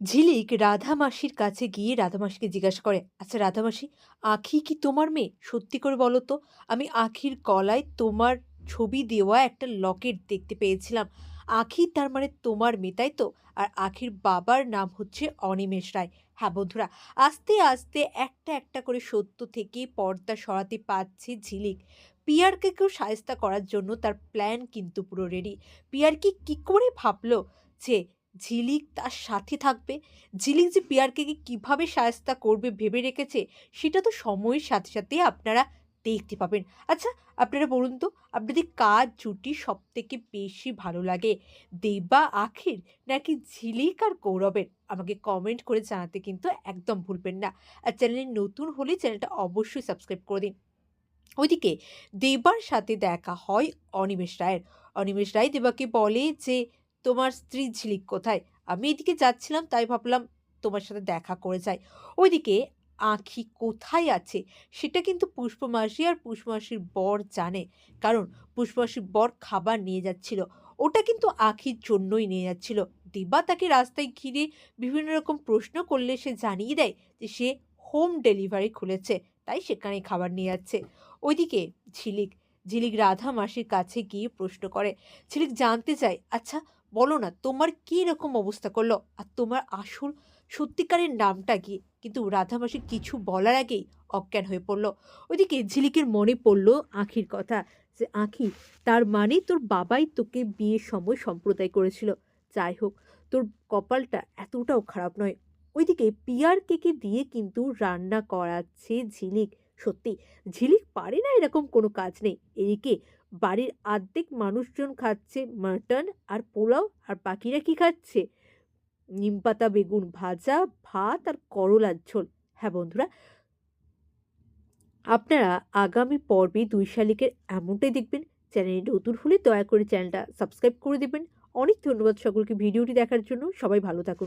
ঝিলিক রাধামাসির কাছে গিয়ে রাধামাসিকে জিজ্ঞাসা করে আচ্ছা রাধামাসি আখি কি তোমার মেয়ে? সত্যি করে বলো তো, আমি আখির গলায় তোমার ছবি দেওয়া একটা লকেট দেখতে পেয়েছিলাম। আখি তার মানে তোমার মেয়ে, তাই তো? আর আখির বাবার নাম হচ্ছে অনিমেষ রায়। হ্যাঁ বন্ধুরা, আস্তে আস্তে একটা একটা করে সত্য থেকে পর্দা সরাতে পারছে ঝিলিক। পিয়ারকে কেউ সায়স্তা করার জন্য তার প্ল্যান কিন্তু পুরো রেডি। পিয়ার কি, কী করে ভাবলো যে ঝিলিক তার সাথে থাকবে। ঝিলিক যে পিয়ারকে কীভাবে সায়স্তা করবে ভেবে রেখেছে, সেটা তো সময়ের সাথে সাথে আপনারা দেখতে পাবেন। আচ্ছা আপনারা বলুন তো, আপনাদের কার জুটি সব থেকে বেশি ভালো লাগে, দেবা আখির নাকি ঝিলিক আর গৌরবের আমাকে কমেন্ট করে জানাতে কিন্তু একদম ভুলবেন না। আর চ্যানেলে নতুন হলে চ্যানেলটা অবশ্যই সাবস্ক্রাইব করে দিন। ওইদিকে, দেবার সাথে দেখা হয় অনিমেষ রায়ের। অনিমেষ রায় দেবাকে বলে যে তোমার স্ত্রী ঝিলিক কোথায়? আমি এদিকে যাচ্ছিলাম, তাই ভাবলাম তোমার সাথে দেখা করে যাই। ওইদিকে আঁখি কোথায় আছে? সেটা কিন্তু পুষ্পমাসি আর পুষ্পমাসির বর জানে। কারণ পুষ্পমাসির বর খাবার নিয়ে যাচ্ছিল। ওটা কিন্তু আঁখির জন্যই নিয়ে যাচ্ছিল। দিবা তাকে রাস্তায় ঘিরে বিভিন্ন রকম প্রশ্ন করলে সে জানিয়ে দেয় যে সে হোম ডেলিভারি খুলেছে, তাই সেখানে খাবার নিয়ে যাচ্ছে। ওইদিকে ঝিলিক ঝিলিক রাধা মাসির কাছে গিয়ে প্রশ্ন করে। ঝিলিক জানতে চায় আচ্ছা বলো না, তোমার কী রকম অবস্থা করল? আর তোমার আসল সত্যিকারের নামটা কি? কিন্তু রাধামাসি কিছু বলার আগেই অজ্ঞান হয়ে পড়ল। ওইদিকে ঝিলিকের মনে পড়ল আঁখির কথা, যে আঁখি, তার মানে তোর বাবাই তোকে বিয়ের সময় সম্প্রদায় করেছিল। যাই হোক, তোর কপালটা এতটাও খারাপ নয়। ওইদিকে পিয়ার কেকে দিয়ে কিন্তু রান্না করাচ্ছে ঝিলিক। সত্যি, ঝিলিক পারে না এরকম কোনো কাজ নেই। এদিকে বাড়ির আর্ধেক মানুষজন খাচ্ছে মাটন আর পোলাও, আর বাকিরা কি খাচ্ছে? নিমপাতা বেগুন ভাজা, ভাত আর করলার ঝোল। হ্যাঁ বন্ধুরা, আপনারা আগামী পর্বে দুই শালিকের এমনটাই দেখবেন। চ্যানেলে নতুন হলে দয়া করে চ্যানেলটা সাবস্ক্রাইব করে দেবেন। অনেক ধন্যবাদ সকলকে ভিডিওটি দেখার জন্য। সবাই ভালো থাকুন।